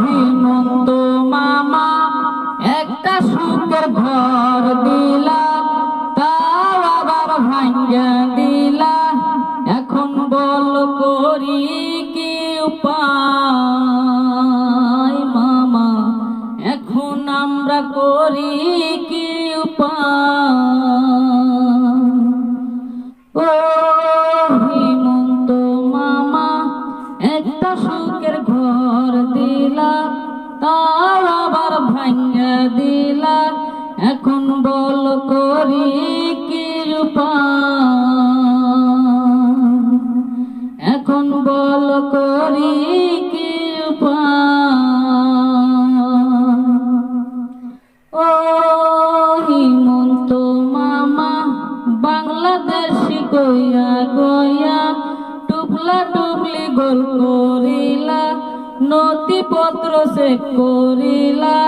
হিমন্ত মামা, একটা সুখের ঘর দিলা, তাও আবার দিলা। এখন বল করি কি উপায়, মামা? এখন আমরা করি কি উপায়? তার আবার ভাঙ্গা দিলা এখন বল করি কি? এখন বল করি কি? ও হিমন্ত মামা, বাংলাদেশি গইয়া গইয়া টুপলা টুপলি গোল করিলা নথিপত্র সে করিলা,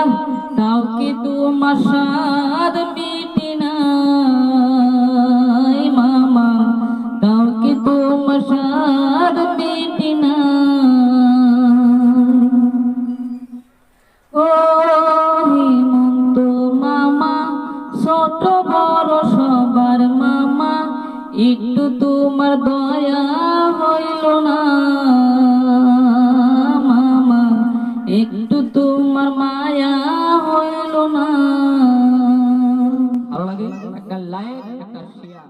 তাও কি তোমার মিটি নাই মামা, তাও কি তোমার সাদ মিটি নাই ও হিমন্ত মামা, ছোট বড় সবার মামা, একটু তোমার একটু তোমার মায়া হইল না। একটা লাইক একটা শেয়ার